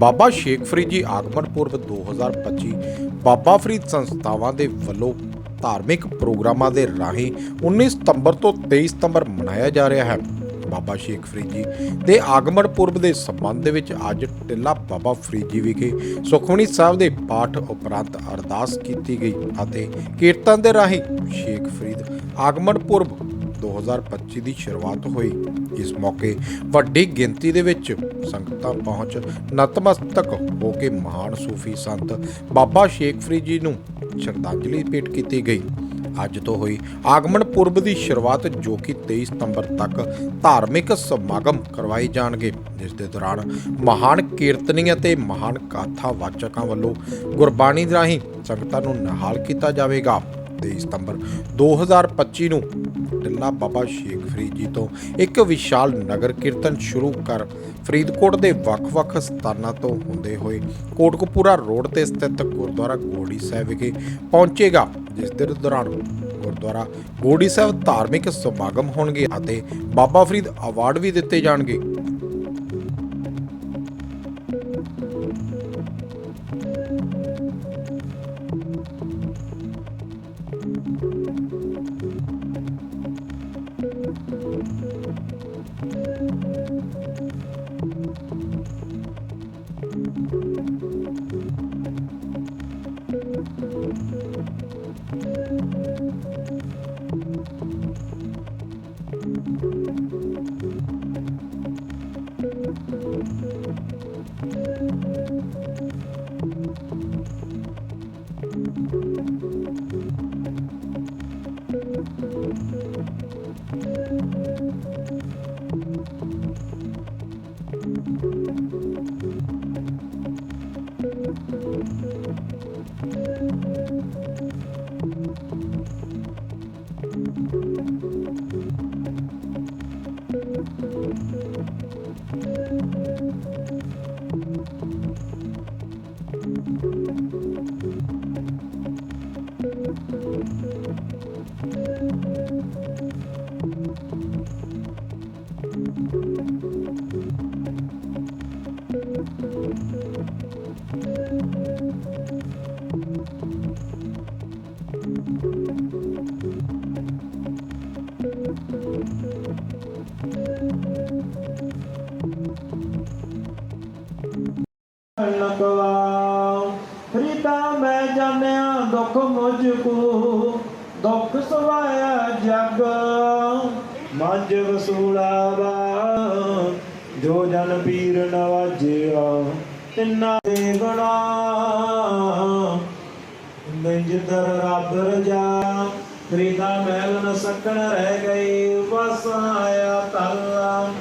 ਬਾਬਾ ਸ਼ੇਖ ਫਰੀਦ ਜੀ ਆਗਮਨ ਪੁਰਬ 2025 ਬਾਬਾ ਫਰੀਦ ਸੰਸਥਾਵਾਂ ਦੇ ਵੱਲੋਂ ਧਾਰਮਿਕ ਪ੍ਰੋਗਰਾਮਾਂ ਦੇ ਰਾਹੀਂ 19 ਸਤੰਬਰ ਤੋਂ 23 ਸਤੰਬਰ ਮਨਾਇਆ ਜਾ ਰਿਹਾ ਹੈ। ਬਾਬਾ ਸ਼ੇਖ ਫਰੀਦ ਜੀ ਦੇ ਆਗਮਨ ਪੁਰਬ ਦੇ ਸੰਬੰਧ ਵਿੱਚ ਅੱਜ ਟਿੱਲਾ ਬਾਬਾ ਫਰੀਦ ਜੀ ਵਿਖੇ ਸੁਖਮਨੀ ਸਾਹਿਬ ਦੇ ਪਾਠ ਉਪਰੰਤ ਅਰਦਾਸ ਕੀਤੀ ਗਈ ਅਤੇ ਕੀਰਤਨ ਦੇ ਰਾਹੀਂ ਸ਼ੇਖ ਫਰੀਦ ਆਗਮਨ ਪੁਰਬ 2025 ਦੀ ਸ਼ੁਰੂਆਤ ਹੋਈ। ਇਸ ਮੌਕੇ ਵੱਡੀ ਗਿਣਤੀ ਦੇ ਵਿੱਚ ਸੰਗਤਾਂ ਪਹੁੰਚ ਨਤਮਸਤਕ ਹੋ ਕੇ ਮਹਾਨ ਸੂਫੀ ਸੰਤ ਬਾਬਾ ਸ਼ੇਖ ਫਰੀਦ ਜੀ ਨੂੰ ਸ਼ਰਧਾਂਜਲੀ ਭੇਟ ਕੀਤੀ ਗਈ। ਅੱਜ ਤੋਂ ਹੋਈ ਆਗਮਨ ਪੁਰਬ ਦੀ ਸ਼ੁਰੂਆਤ ਜੋ ਕਿ 23 ਸਤੰਬਰ ਤੱਕ ਧਾਰਮਿਕ ਸਮਾਗਮ ਕਰਵਾਏ ਜਾਣਗੇ। ਜਿਸ ਦੇ ਦੌਰਾਨ ਮਹਾਨ ਕੀਰਤਨੀਆਂ ਤੇ ਮਹਾਨ ਗਾਥਾ ਵਾਚਕਾਂ ਵੱਲੋਂ ਗੁਰਬਾਣੀ ਰਾਹੀਂ ਸੰਗਤਾਂ ਨੂੰ ਨਿਹਾਲ ਕੀਤਾ ਜਾਵੇਗਾ। 23 ਸਤੰਬਰ 2025 ਨੂੰ ਟਿੱਲਾ ਬਾਬਾ ਸ਼ੇਖ ਫਰੀਦ ਜੀ ਤੋਂ ਇੱਕ ਵਿਸ਼ਾਲ ਨਗਰ ਕੀਰਤਨ ਸ਼ੁਰੂ ਕਰ ਫਰੀਦਕੋਟ ਦੇ ਵੱਖ-ਵੱਖ ਸਥਾਨਾਂ ਤੋਂ ਹੁੰਦੇ ਹੋਏ ਕੋਟਕਪੂਰਾ ਰੋਡ ਤੇ ਸਥਿਤ ਗੁਰਦੁਆਰਾ ਗੋੜੀ ਸਾਹਿਬ ਵਿਖੇ ਪਹੁੰਚੇਗਾ, ਜਿਸ ਦੇ ਦੌਰਾਨ ਗੁਰਦੁਆਰਾ ਗੋੜੀ ਸਾਹਿਬ ਧਾਰਮਿਕ ਸਮਾਗਮ ਹੋਣਗੇ ਅਤੇ ਬਾਬਾ ਫਰੀਦ ਅਵਾਰਡ ਵੀ ਦਿੱਤੇ ਜਾਣਗੇ। Thank you. ਨਕਵਾ ਫਰੀਦਾ ਮੈਂ ਜਾਣਿਆ ਦੁੱਖ ਮੁਝ ਕੋ ਦੁੱਖ ਸਵਾਇਆ ਜਗ। ਮੱਝ ਵਸੂਲਾਵਾ ਜੋ ਜਨ ਪੀਰ ਨਵਾਜਿਆ, ਤਿੰਨਾ ਦੇ ਗੁਣਾ ਨਿਜ ਰੱਬ ਰਜਾ ਫਰੀਦਾ ਮੈਲ ਨ ਸਕਣ ਰਹਿ ਗਈ ਵਸ ਆਇਆ ਤਲ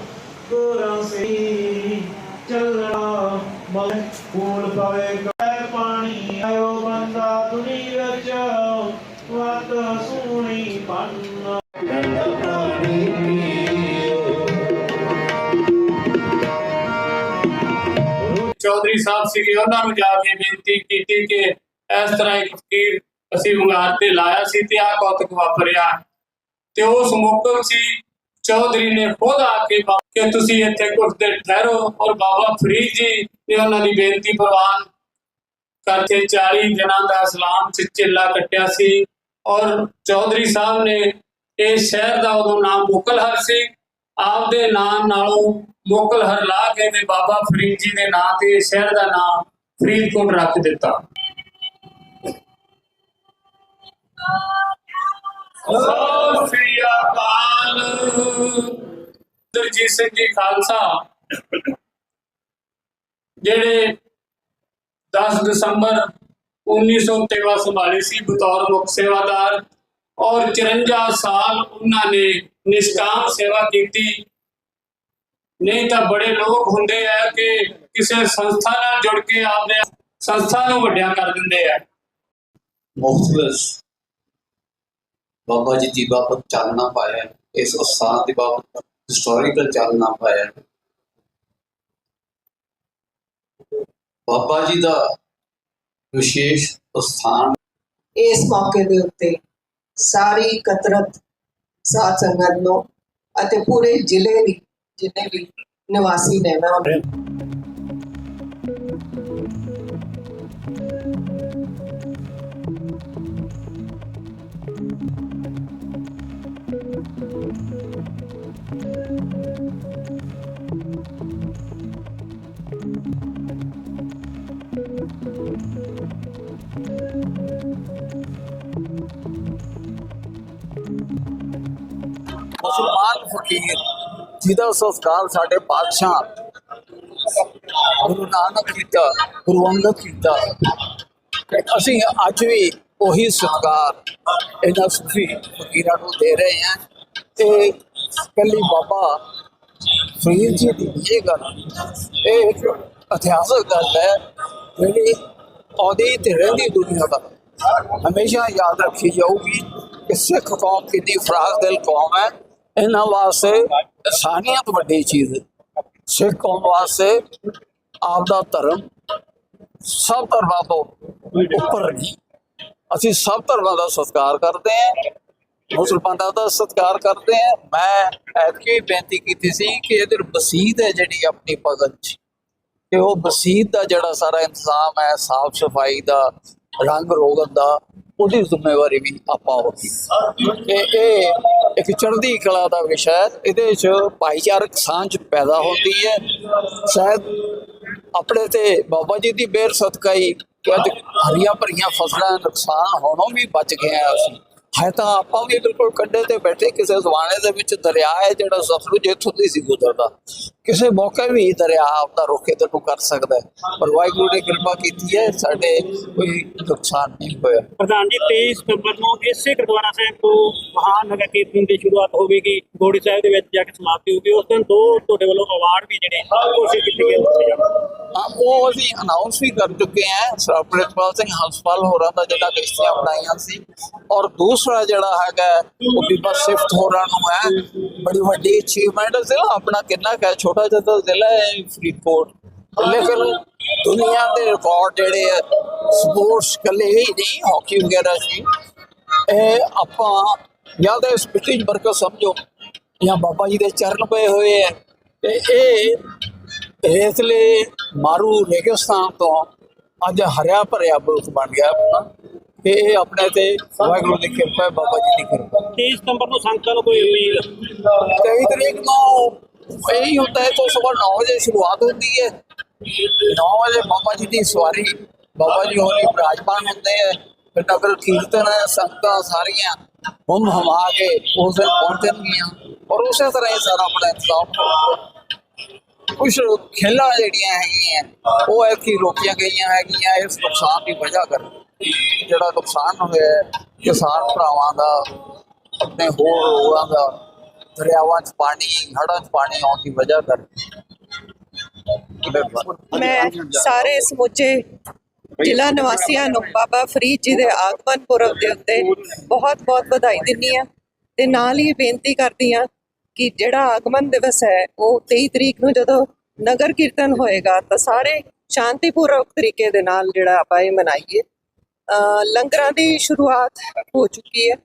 ਗੁਰਾਂ ਸੀ ਚੱਲਣਾ ਮਲ ਫੂਲ ਪਵੇ ਕੈ ਪਾਣੀ, ਆਇਓ ਬੰਦਾ ਦੁਨੀ ਵਿੱਚ, ਵਤ ਸੋਹਣੀ ਪੰਨ। ਚੌਧਰੀ ਸਾਹਿਬ ਸੀਗੇ ਉਹਨਾਂ ਨੂੰ ਜਾ ਕੇ ਬੇਨਤੀ ਕੀਤੀ ਕਿ ਇਸ ਤਰ੍ਹਾਂ ਇੱਕ ਫਕੀਰ ਅਸੀਂ ਵੰਗਾਰ ਤੇ ਲਾਇਆ ਸੀ ਤੇ ਆਹ ਕੌਤਕ ਵਾਪਰਿਆ। ਤੇ ਉਸ ਮੌਕੇ ਸੀ, ਚੌਧਰੀ ਨੇ ਖੁਦ ਆ ਕੇ ਕਿ ਤੁਸੀਂ ਇੱਥੇ ਕੁਝ ਦੇਰ ਠਹਿਰੋ ਔਰ ਬਾਬਾ ਫਰੀਦ ਜੀ ਨੇ ਉਹਨਾਂ ਦੀ ਬੇਨਤੀ ਪ੍ਰਵਾਨ ਕਰਕੇ 40 ਦਿਨਾਂ ਦਾ ਇਸਲਾਮ ਚ ਚਿੱਲਾ ਕੱਟਿਆ ਸੀ ਔਰ ਚੌਧਰੀ ਸਾਹਿਬ ਨੇ ਇਹ ਸ਼ਹਿਰ ਦਾ ਉਦੋਂ ਨਾਮ ਮੁਕਲਹਰ ਸੀ। ਆਪਦੇ ਨਾਮ ਨਾਲੋਂ ਮੁਕਲਹਰ ਲਾ ਕੇ ਤੇ ਬਾਬਾ ਫਰੀਦ ਜੀ ਦੇ ਨਾਂ ਤੇ ਇਸ ਸ਼ਹਿਰ ਦਾ ਨਾਮ ਫਰੀਦਕੋਟ ਰੱਖ ਦਿੱਤਾ। ਸਤਿ ਸ੍ਰੀ ਅਕਾਲ ਦਰਜੀਤ ਸਿੰਘ ਜੀ ਖਾਲਸਾ, ਜਿਹੜੇ 10 ਦਸੰਬਰ 1913 ਸੰਭਾਲੀ ਸੀ ਬਤੌਰ ਮੁੱਖ ਸੇਵਾਦਾਰ ਔਰ 54 ਸਾਲ ਉਹਨਾਂ ਨੇ ਨਿਸ਼ਕਾਮ ਸੇਵਾ ਕੀਤੀ। ਨਹੀਂ ਤਾਂ ਬੜੇ ਲੋਕ ਹੁੰਦੇ ਆ ਕਿ ਕਿਸੇ ਸੰਸਥਾ ਨਾਲ ਜੁੜ ਕੇ ਆਪਦੇ ਸੰਸਥਾ ਨੂੰ ਵੱਡਿਆ ਕਰ ਦਿੰਦੇ ਆ। ਮੁਖਤਲਸ ਬਾਬਾ ਜੀ ਦੀ ਬਾਬਤ ਚਾਨਣਾ ਪਾਇਆ। ਇਸ ਉਸਤਾਦ ਦੀ ਬਾਬਤ ਹਿਸਟੋਰੀਕਲ ਚਾਨਣਾ ਪਾਇਆ। ਬਾਬਾ ਜੀ ਦਾ ਵਿਸ਼ੇਸ਼ ਸਥਾਨ ਇਸ ਮੌਕੇ ਦੇ ਉੱਤੇ ਸਾਰੀ ਕਤਰਤ ਸਾਧ ਸੰਗਤ ਨੂੰ ਅਤੇ ਪੂਰੇ ਜ਼ਿਲ੍ਹੇ ਦੀ ਜਿੰਨੇ ਵੀ ਨਿਵਾਸੀ ਨੇ ਮੈਂ ਫਕੀਰ ਜਿਹਦਾ ਸੰਸਕਾਰ ਸਾਡੇ ਪਾਤਸ਼ਾਹ ਗੁਰੂ ਨਾਨਕ ਕੀਤਾ, ਗੁਰੂ ਅੰਗਦ ਕੀਤਾ। ਅਸੀਂ ਅੱਜ ਵੀ ਉਹੀ ਸਤਿਕਾਰ ਇਹਨਾਂ ਸੂਫੀ ਫਕੀਰਾਂ ਨੂੰ ਦੇ ਰਹੇ ਹਾਂ। ਤੇ ਕੱਲੀ ਬਾਬਾ ਫਰੀਦ ਜੀ ਦੀ ਇਹ ਗੱਲ, ਇਹ ਇੱਕ ਇਤਿਹਾਸਕ ਗੱਲ ਹੈ ਜਿਹੜੀ ਆਉਂਦੀ ਤੇ ਰਹਿੰਦੀ ਦੁਨੀਆ ਦਾ। ਹਮੇਸ਼ਾ ਯਾਦ ਰੱਖੀ ਜਾਊਗੀ ਕਿ ਸਿੱਖ ਕੌਮ ਕਿੰਨੀ ਫਰਾਗ ਦਿਲ ਕੌਮ ਹੈ। ਇਹਨਾਂ ਵਾਸਤੇ ਇਨਸਾਨੀਅਤ ਵੱਡੀ ਚੀਜ਼ ਹੈ। ਸਿੱਖ ਕੌਮ ਵਾਸਤੇ ਆਪ ਦਾ ਧਰਮ ਸਭ ਧਰਮਾਂ ਤੋਂ ਉੱਪਰ ਨਹੀਂ ਅਸੀਂ ਸਭ ਧਰਮਾਂ ਦਾ ਸਤਿਕਾਰ ਕਰਦੇ ਹਾਂ। ਮੁਸਲਮਾਨਾਂ ਦਾ ਸਤਿਕਾਰ ਕਰਦੇ ਹਾਂ। ਮੈਂ ਐਤਕੀ ਬੇਨਤੀ ਕੀਤੀ ਸੀ ਕਿ ਇਹਦੇ ਬਸੀਤ ਹੈ ਜਿਹੜੀ ਆਪਣੀ ਭਗਤ ਚ ਕਿ ਉਹ ਬਸੀਤ ਦਾ ਜਿਹੜਾ ਸਾਰਾ ਇੰਤਜ਼ਾਮ ਹੈ, ਸਾਫ਼ ਸਫ਼ਾਈ ਦਾ, ਰੰਗ ਰੋਗਨ ਦਾ ਉਹਦੀ ਜ਼ਿੰਮੇਵਾਰੀ ਵੀ ਆਪਾਂ ਹੋਗੀ ਇਹ ਇਹ ਇੱਕ ਚੜ੍ਹਦੀ ਕਲਾ ਦਾ ਵਿਸ਼ਾ ਹੈ। ਇਹਦੇ 'ਚ ਭਾਈਚਾਰਕ ਸਾਂਝ ਪੈਦਾ ਹੁੰਦੀ ਹੈ। ਸ਼ਾਇਦ ਆਪਣੇ ਤੇ ਬਾਬਾ ਜੀ ਦੀ ਬੇਰ ਸਦਕਾ ਹੀ ਕਿ ਅੱਜ ਹਰੀਆਂ ਭਰੀਆਂ ਫਸਲਾਂ ਨੁਕਸਾਨ ਹੋਣੋਂ ਵੀ ਬਚ ਗਏ ਆ ਅਸੀਂ। ਹੈ ਤਾਂ ਆਪਾਂ ਵੀ ਬਿਲਕੁਲ ਕੰਢੇ ਤੇ ਬੈਠੇ, ਕਿਸੇ ਜ਼ਮਾਨੇ ਦੇ ਵਿੱਚ ਦਰਿਆ ਹੈ ਜਿਹੜਾ ਸਤਲੁਜ ਇੱਥੋਂ ਦੀ ਸੀ ਗੁਜ਼ਰਦਾ। ਕਿਸੇ ਮੌਕੇ ਵੀ ਦਰਿਆ ਆਪਦਾ ਰੋਕੇ ਤੇ ਨੂੰ ਕਰ ਸਕਦਾ ਹੈ। ਪਰ ਵਾਹਿਗੁਰੂ ਨੇ ਕਿਰਪਾ ਕੀਤੀ ਹੈ, ਸਾਡੇ ਕੋਈ ਨੁਕਸਾਨ ਨਹੀਂ ਹੋਇਆ। ਪ੍ਰਧਾਨ ਜੀ 23 ਸਤੰਬਰ ਨੂੰ ਇਸੇ ਗੁਰਦੁਆਰਾ ਸਾਹਿਬ ਤੋਂ ਮਹਾਨਗਰ ਕੀਰਤਨ ਦੀ ਸ਼ੁਰੂਆਤ ਹੋਵੇਗੀ। ਗੋੜੀ ਸਾਹਿਬ ਦੇ ਵਿੱਚ ਜਾ ਕੇ ਸਮਾਪਤੀ ਹੋਊਗੀ ਉਸ ਦਿਨ ਦੋ ਤੁਹਾਡੇ ਵੱਲੋਂ ਅਵਾਰਡ ਵੀ ਜਿਹੜੇ ਘੋਸ਼ਿਤ ਕੀਤੇ ਗਏ ਦਿੱਤੇ ਜਾਣਗੇ ਹਾਂ, ਉਹ ਅਸੀਂ ਅਨਾਉਂਸ ਵੀ ਕਰ ਚੁੱਕੇ ਹਾਂ। ਸਰ, ਪ੍ਰਿਤਪਾਲ ਸਿੰਘ ਹੰਸਪਾਲ ਹੋਰਾਂ ਦਾ ਜਿਹੜਾ ਕਿਸ਼ਤੀਆਂ ਬਣਾਈਆਂ ਸੀ। ਔਰ ਦੂਸਰਾ ਜਿਹੜਾ ਹੈਗਾ ਉਹ ਬੀਬਾ ਸਿਫਤ ਹੋਰਾਂ ਨੂੰ ਹੈ। ਬੜੀ ਵੱਡੀ ਅਚੀਵਮੈਂਟ ਜ਼ਿਲ੍ਹਾ ਆਪਣਾ ਕਿੰਨਾ ਕੁ ਹੈ? ਛੋਟਾ ਜਿਹਾ ਜ਼ਿਲ੍ਹਾ ਹੈ ਫਰੀਦਕੋਟ। ਲੇਕਿਨ ਦੁਨੀਆ ਦੇ ਰਿਕਾਰਡ ਜਿਹੜੇ ਆ ਸਪੋਰਟਸ ਕੱਲੇ ਹੀ ਨਹੀਂ ਹਾਕੀ ਵਗੈਰਾ ਸੀ। ਇਹ ਆਪਾਂ, ਜਾਂ ਤਾਂ ਇਸ ਮਿੱਟੀ ਸਮਝੋ। ਜਾਂ ਬਾਬਾ ਜੀ ਦੇ ਚਰਨ ਪਏ ਹੋਏ ਹੈ ਤੇ ਇਹ ਰੇਤਲੇ ਮਾਰੂ ਰੇਗਿਸਤਾਨ ਤੋਂ ਅੱਜ ਹਰਿਆ ਭਰਿਆ ਮੁਲਕ ਬਣ ਗਿਆ ਆਪਣਾ ਕਿ ਇਹ ਆਪਣੇ ਤੇ ਵਾਹਿਗੁਰੂ ਦੀ ਕਿਰਪਾ ਹੈ ਬਾਬਾ ਜੀ ਦੀ ਕਿਰਪਾ। 23 ਸਤੰਬਰ ਨੂੰ ਸੰਗਤਾਂ ਨੂੰ ਕੋਈ ਅਪੀਲ? ਕਈ ਤਰੀਕ ਨੂੰ ਇਹੀ ਹੁੰਦਾ ਹੈ ਤੋਂ ਸਵੇਰ 9 ਵਜੇ ਸ਼ੁਰੂਆਤ ਹੁੰਦੀ ਹੈ। 9 ਵਜੇ ਬਾਬਾ ਜੀ ਦੀ ਸਵਾਰੀ ਬਾਬਾ ਜੀ ਹੋਰੀ ਵਿਰਾਜਮਾਨ ਹੁੰਦੇ ਹੈ ਫਿਰ ਨਗਰ ਕੀਰਤਨ ਹੈ ਸੰਗਤਾਂ ਸਾਰੀਆਂ ਹੁਮ ਹਮਾ ਕੇ ਉਸ ਦਿਨ ਪਹੁੰਚਣਗੀਆਂ। ਔਰ ਉਸੇ ਤਰ੍ਹਾਂ ਹੀ ਸਾਰਾ ਆਪਣਾ ਇੰਤਜ਼ਾਮ ਕੁਝ ਖੇਲਾਂ ਜਿਹੜੀਆਂ ਹੈਗੀਆਂ, ਉਹ ਹੈ ਕਿ ਰੋਕੀਆਂ ਗਈਆਂ ਹੈਗੀਆਂ, ਇਸ ਨੁਕਸਾਨ ਦੀ ਵਜ੍ਹਾ ਕਰਕੇ। ਜਿਹੜਾ ਨੁਕਸਾਨ ਹੋਇਆ ਕਿਸਾਨ ਭਰਾਵਾਂ ਦਾ, ਆਪਣੇ ਹੋਰ ਲੋਕਾਂ ਦਾ, ਦਰਿਆਵਾਂ 'ਚ ਪਾਣੀ, ਹੜ੍ਹਾਂ 'ਚ ਪਾਣੀ ਆਉਣ ਦੀ ਵਜ੍ਹਾ ਕਰਕੇ। ਮੈਂ ਸਾਰੇ ਸਮੁੱਚੇ ਜ਼ਿਲ੍ਹਾ ਨਿਵਾਸੀਆਂ ਨੂੰ ਬਾਬਾ ਫਰੀਦ ਜੀ ਦੇ ਆਗਮਨ ਪੁਰਬ ਦੇ ਉੱਤੇ ਬਹੁਤ-ਬਹੁਤ ਵਧਾਈ ਦਿੰਦੀ ਆ ਤੇ ਨਾਲ ਹੀ ਬੇਨਤੀ ਕਰਦੀ ਆ ਕਿ ਜਿਹੜਾ ਆਗਮਨ ਦਿਵਸ ਹੈ, ਉਹ 23 ਤਰੀਕ ਨੂੰ ਜਦੋਂ ਨਗਰ ਕੀਰਤਨ ਹੋਏਗਾ, ਤਾਂ ਸਾਰੇ ਸ਼ਾਂਤੀਪੂਰਵਕ ਤਰੀਕੇ ਦੇ ਨਾਲ ਜਿਹੜਾ ਆਪਾਂ ਇਹ ਮਨਾਈਏ। ਲੰਗਰਾਂ ਦੀ ਸ਼ੁਰੂਆਤ ਹੋ ਚੁੱਕੀ ਹੈ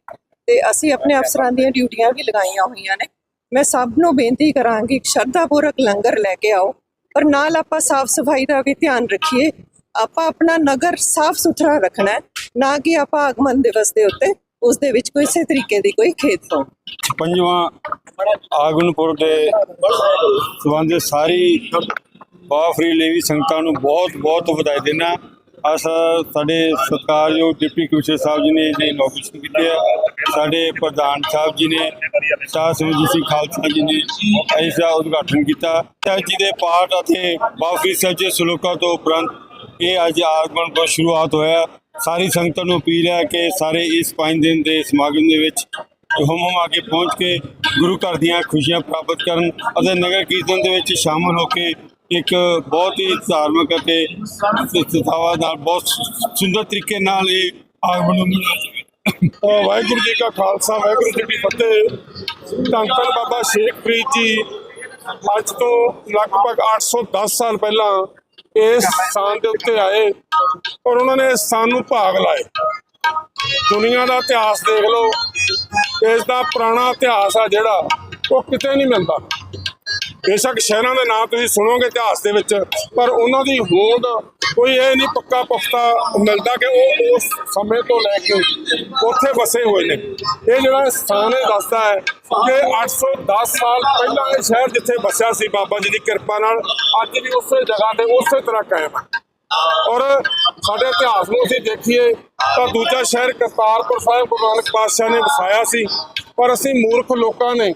ਤੇ ਅਸੀਂ ਆਪਣੇ ਅਫਸਰਾਂ ਦੀਆਂ ਡਿਊਟੀਆਂ ਵੀ ਲਗਾਈਆਂ ਹੋਈਆਂ ਨੇ। ਮੈਂ ਸਭ ਨੂੰ ਬੇਨਤੀ ਕਰਾਂਗੀ ਕਿ ਸ਼ਰਧਾਪੂਰਵਕ ਲੰਗਰ ਲੈ ਕੇ ਆਓ, ਪਰ ਨਾਲ ਆਪਾਂ ਸਾਫ਼ ਸਫ਼ਾਈ ਦਾ ਵੀ ਧਿਆਨ ਰੱਖੀਏ। ਆਪਾਂ ਆਪਣਾ ਨਗਰ ਸਾਫ਼ ਸੁਥਰਾ ਰੱਖਣਾ ਹੈ, ਨਾ ਕਿ ਆਪਾਂ ਆਗਮਨ ਦਿਵਸ ਦੇ ਉੱਤੇ ਉਸ ਦੇ ਵਿੱਚ ਕਿਸੇ ਤਰੀਕੇ ਦੀ ਕੋਈ ਖੇਤ ਹੋਣ ਪੰਜਵਾਂ ਆਗਨਪੁਰ ਦੇ ਸੰਬੰਧ ਸਾਰੀ ਬਾਫਰੀ ਲੇਵੀ ਸੰਗਤਾਂ ਨੂੰ ਬਹੁਤ ਬਹੁਤ ਵਧਾਈ ਦੇਣਾ ਅਸ ਸਾਡੇ ਸਤਿਕਾਰਯੋਗ ਡਿਪਟੀ ਕਮਿਸ਼ਨਰ ਸਾਹਿਬ ਜੀ ਨੇ ਇਹਦੀ ਇਨੋਗ੍ਰੇਸ਼ਨ ਕੀਤੀ ਹੈ। ਸਾਡੇ ਪ੍ਰਧਾਨ ਸਾਹਿਬ ਜੀ ਨੇ, ਸ਼ਾਹ ਸੰਗਤ ਜੀ ਖਾਲਸਾ ਜੀ ਨੇ ਇਸ ਦਾ ਉਦਘਾਟਨ ਕੀਤਾ। ਜੀ ਦੇ ਪਾਠ ਅਤੇ ਬਾਫਰੀ ਸੱਜੇ ਸਲੋਕਾਂ ਤੋਂ ਉਪਰੰਤ ਇਹ ਅੱਜ ਆਗਮਨ ਤੋਂ ਸ਼ੁਰੂਆਤ ਹੋਇਆ। ਸਾਰੀ ਸੰਗਤਾਂ ਨੂੰ ਅਪੀਲ ਹੈ ਕਿ ਸਾਰੇ ਇਸ ਪੰਜ ਦਿਨ ਦੇ ਸਮਾਗਮ ਦੇ ਵਿੱਚ ਹੁਮ ਹੁਮ ਆ ਕੇ ਪਹੁੰਚ ਕੇ ਗੁਰੂ ਘਰ ਦੀਆਂ ਖੁਸ਼ੀਆਂ ਪ੍ਰਾਪਤ ਕਰਨ ਅਤੇ ਨਗਰ ਕੀਰਤਨ ਦੇ ਵਿੱਚ ਸ਼ਾਮਲ ਹੋ ਕੇ ਇੱਕ ਬਹੁਤ ਹੀ ਧਾਰਮਿਕ ਅਤੇ ਸਥਾਵਾ ਨਾਲ ਬਹੁਤ ਸੁੰਦਰ ਤਰੀਕੇ ਨਾਲ ਇਹ ਆਗਮਨ ਮਨਾਇਆ ਵਾਹਿਗੁਰੂ ਜੀ ਕਾ ਖਾਲਸਾ, ਵਾਹਿਗੁਰੂ ਜੀ ਕੀ ਫਤਿਹ। ਧੰਨ ਧੰਨ ਬਾਬਾ ਸ਼ੇਖ ਫਰੀਦ ਜੀ, ਅੱਜ ਤੋਂ ਲਗਭਗ 810 ਸਾਲ ਪਹਿਲਾਂ ਇਸ ਸਥਾਨ ਦੇ ਉੱਤੇ ਆਏ ਔਰ ਉਹਨਾਂ ਨੇ ਇਸ ਸਥਾਨ ਨੂੰ ਭਾਗ ਲਾਏ। ਦੁਨੀਆ ਦਾ ਇਤਿਹਾਸ ਦੇਖ ਲਓ ਇਸ ਦਾ ਪੁਰਾਣਾ ਇਤਿਹਾਸ ਆ ਜਿਹੜਾ, ਉਹ ਕਿਤੇ ਨਹੀਂ ਮਿਲਦਾ। ਬੇਸ਼ੱਕ ਸ਼ਹਿਰਾਂ ਦੇ ਨਾਂ ਤੁਸੀਂ ਸੁਣੋਗੇ ਇਤਿਹਾਸ ਦੇ ਵਿੱਚ, ਪਰ ਉਹਨਾਂ ਦੀ ਹੋਂਦ ਕੋਈ ਇਹ ਨਹੀਂ ਪੱਕਾ ਪੁਖਤਾ ਮਿਲਦਾ ਕਿ ਉਹ ਉਸ ਸਮੇਂ ਤੋਂ ਲੈ ਕੇ ਉੱਥੇ ਵਸੇ ਹੋਏ ਨੇ। ਇਹ ਜਿਹੜਾ ਸਥਾਨ ਇਹ ਦੱਸਦਾ ਹੈ ਕਿ 810 ਸਾਲ ਪਹਿਲਾਂ ਇਹ ਸ਼ਹਿਰ ਜਿੱਥੇ ਵਸਿਆ ਸੀ ਬਾਬਾ ਜੀ ਦੀ ਕਿਰਪਾ ਨਾਲ, ਅੱਜ ਵੀ ਉਸੇ ਜਗ੍ਹਾ ਤੇ ਉਸੇ ਤਰ੍ਹਾਂ ਕਾਇਮ ਹੈ। ਔਰ ਸਾਡੇ ਇਤਿਹਾਸ ਨੂੰ ਅਸੀਂ ਦੇਖੀਏ ਤਾਂ ਦੂਜਾ ਸ਼ਹਿਰ ਕਰਤਾਰਪੁਰ ਸਾਹਿਬ ਗੁਰੂ ਨਾਨਕ ਪਾਤਸ਼ਾਹ ਨੇ ਵਸਾਇਆ ਸੀ। ਪਰ ਅਸੀਂ ਮੂਰਖ ਲੋਕਾਂ ਨੇ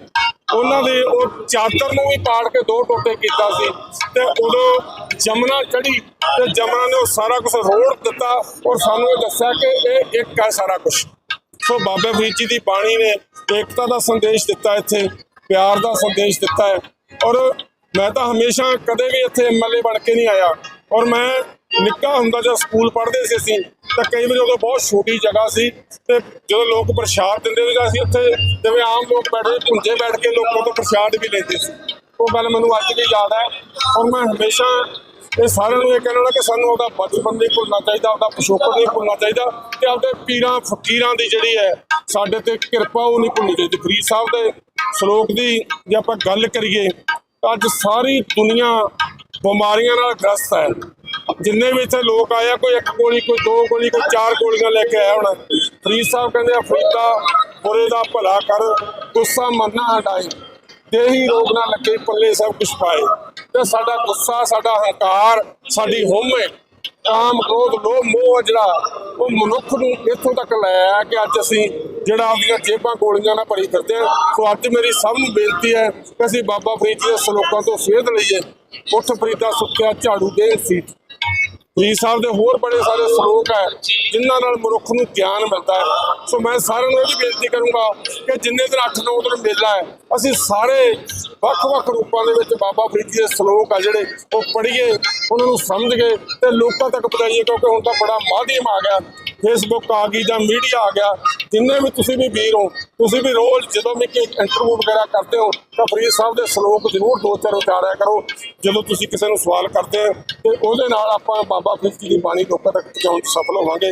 ਉਹਨਾਂ ਦੇ ਉਹ ਚਾਦਰ ਨੂੰ ਵੀ ਪਾੜ ਕੇ ਦੋ ਟੋਟੇ ਕੀਤਾ ਸੀ ਤੇ ਉਦੋਂ ਜਮਨਾ ਚੜੀ ਤੇ ਜਮਨਾ ਨੇ ਉਹ ਸਾਰਾ ਕੁਝ ਰੋੜ ਦਿੱਤਾ ਔਰ ਸਾਨੂੰ ਇਹ ਦੱਸਿਆ ਕਿ ਇਹ ਇੱਕ ਹੈ ਸਾਰਾ ਕੁਝ ਸੋ ਬਾਬੇ ਫਰੀਦ ਜੀ ਦੀ ਬਾਣੀ ਨੇ ਏਕਤਾ ਦਾ ਸੰਦੇਸ਼ ਦਿੱਤਾ ਇੱਥੇ, ਪਿਆਰ ਦਾ ਸੰਦੇਸ਼ ਦਿੱਤਾ ਹੈ। ਔਰ ਮੈਂ ਤਾਂ ਹਮੇਸ਼ਾ ਕਦੇ ਵੀ ਇੱਥੇ ਐਮਐਲਏ ਬਣ ਕੇ ਨਹੀਂ ਆਇਆ। ਔਰ ਮੈਂ ਨਿੱਕਾ ਹੁੰਦਾ ਜਦ ਸਕੂਲ ਪੜ੍ਹਦੇ ਸੀ ਅਸੀਂ, ਤਾਂ ਕਈ ਵਾਰੀ ਉਦੋਂ ਬਹੁਤ ਛੋਟੀ ਜਗ੍ਹਾ ਸੀ ਤੇ ਜਦੋਂ ਲੋਕ ਪ੍ਰਸ਼ਾਦ ਦਿੰਦੇ ਸੀ ਤਾਂ ਅਸੀਂ ਉੱਥੇ ਜਿਵੇਂ ਆਮ ਲੋਕ ਬੈਠਦੇ ਪੁੰਜੇ ਬੈਠ ਕੇ ਲੋਕਾਂ ਤੋਂ ਪ੍ਰਸ਼ਾਦ ਵੀ ਲੈਂਦੇ ਸੀ। ਉਹ ਗੱਲ ਮੈਨੂੰ ਅੱਜ ਵੀ ਯਾਦ ਹੈ ਔਰ ਮੈਂ ਹਮੇਸ਼ਾ ਇਹ ਸਾਰਿਆਂ ਨੂੰ ਇਹ ਕਹਿਣਾ ਕਿ ਸਾਨੂੰ ਉਹਦਾ ਬਚਪਨ ਨਹੀਂ ਭੁੱਲਣਾ ਚਾਹੀਦਾ ਉਹਦਾ ਪਿਛੋਕੜ ਨਹੀਂ ਭੁੱਲਣਾ ਚਾਹੀਦਾ ਤੇ ਆਪਦੇ ਪੀਰਾਂ, ਫਕੀਰਾਂ ਦੀ ਜਿਹੜੀ ਹੈ, ਸਾਡੇ ਤੇ ਕਿਰਪਾ ਉਹ ਨਹੀਂ ਭੁੱਲਣੀ ਚਾਹੀਦੀ। ਫਰੀਦ ਸਾਹਿਬ ਦੇ ਸ਼ਲੋਕ ਦੀ ਜੇ ਆਪਾਂ ਗੱਲ ਕਰੀਏ, ਤਾਂ ਅੱਜ ਸਾਰੀ ਦੁਨੀਆ ਬਿਮਾਰੀਆਂ ਨਾਲ ਗ੍ਰਸਤ ਹੈ। ਜਿੰਨੇ ਵੀ ਇੱਥੇ ਲੋਕ ਆਇਆ ਕੋਈ ਇੱਕ ਗੋਲੀ, ਕੋਈ ਦੋ ਗੋਲੀ, ਕੋਈ ਚਾਰ ਗੋਲੀਆਂ ਲੈ ਕੇ ਆਇਆ ਹੋਣਾ। ਫਰੀਦ ਸਾਹਿਬ ਕਹਿੰਦੇ ਆ, ਫਰੀਦਾ, ਬੁਰੇ ਦਾ ਭਲਾ ਕਰ, ਗੁੱਸਾ ਮੰਨਾ ਹਟਾਏ। ਦੇਹੀ ਰੋਗ ਨਾ ਲੱਗੇ, ਪੱਲੇ ਸਭ ਕੁਝ ਪਾਏ। ਤੇ ਸਾਡਾ ਗੁੱਸਾ, ਸਾਡਾ ਹੰਕਾਰ, ਸਾਡੀ ਹਉਮੈ ਕਾਮ ਕ੍ਰੋਧ, ਲੋਭ, ਮੋਹ ਆ ਜਿਹੜਾ, ਉਹ ਮਨੁੱਖ ਨੂੰ ਇੱਥੋਂ ਤੱਕ ਲੈ ਆਇਆ ਕਿ ਅੱਜ ਅਸੀਂ ਜਿਹੜਾ ਆਪਣੀਆਂ ਜੇਬਾਂ ਗੋਲੀਆਂ ਨਾਲ ਭਰੀ ਫਿਰਦੇ ਹਾਂ ਸੋ ਅੱਜ ਮੇਰੀ ਸਭ ਨੂੰ ਬੇਨਤੀ ਹੈ ਕਿ ਅਸੀਂ ਬਾਬਾ ਫਰੀਦ ਜੀ ਦੇ ਸਲੋਕਾਂ ਤੋਂ ਸੇਧ ਲਈਏ। ਉੱਠ ਫਰੀਦਾ ਸੁੱਤਿਆ ਝਾੜੂ ਦੇ ਸੀਤ ਫਰੀਦ ਸਾਹਿਬ ਦੇ ਹੋਰ ਬੜੇ ਸਾਰੇ ਸ਼ਲੋਕ ਹੈ, ਜਿਨ੍ਹਾਂ ਨਾਲ ਮਨੁੱਖ ਨੂੰ ਗਿਆਨ ਮਿਲਦਾ ਹੈ। ਸੋ ਮੈਂ ਸਾਰਿਆਂ ਨੂੰ ਇਹ ਵੀ ਬੇਨਤੀ ਕਰੂੰਗਾ ਕਿ ਜਿੰਨੇ ਦਿਨ 8-9 ਦਿਨ ਮੇਲਾ ਹੈ, ਅਸੀਂ ਸਾਰੇ ਵੱਖ-ਵੱਖ ਰੂਪਾਂ ਦੇ ਵਿੱਚ ਬਾਬਾ ਫਰੀਦ ਜੀ ਦੇ ਸ਼ਲੋਕ ਆ ਜਿਹੜੇ ਉਹ ਪੜ੍ਹੀਏ, ਉਹਨਾਂ ਨੂੰ ਸਮਝ ਕੇ ਤੇ ਲੋਕਾਂ ਤੱਕ ਪਹੁੰਚਾਈਏ, ਕਿਉਂਕਿ ਹੁਣ ਤਾਂ ਬੜਾ ਮਾਧਿਅਮ ਆ ਗਿਆ। ਫੇਸਬੁੱਕ ਆ ਗਈ ਜਾਂ ਮੀਡੀਆ ਆ ਗਿਆ, ਜਿੰਨੇ ਵੀ ਤੁਸੀਂ ਵੀ ਵੀਰ ਹੋ, ਤੁਸੀਂ ਵੀ ਰੋਜ਼ ਜਦੋਂ ਵੀ ਕੋਈ ਇੰਟਰਵਿਊ ਵਗੈਰਾ ਕਰਦੇ ਹੋ, ਤਾਂ ਫਰੀਦ ਸਾਹਿਬ ਦੇ ਸ਼ਲੋਕ ਜ਼ਰੂਰ ਦੋ ਚਾਰ ਉਚਾਰਿਆ ਕਰੋ, ਜਦੋਂ ਤੁਸੀਂ ਕਿਸੇ ਨੂੰ ਸਵਾਲ ਕਰਦੇ ਹੋ, ਤੇ ਉਹਦੇ ਨਾਲ ਆਪਾਂ ਬਾਬਾ ਫਰੀਦ ਜੀ ਦੀ ਬਾਣੀ ਲੋਕਾਂ ਤੱਕ ਪਹੁੰਚਾਉਣ 'ਚ ਸਫਲ ਹੋਵਾਂਗੇ।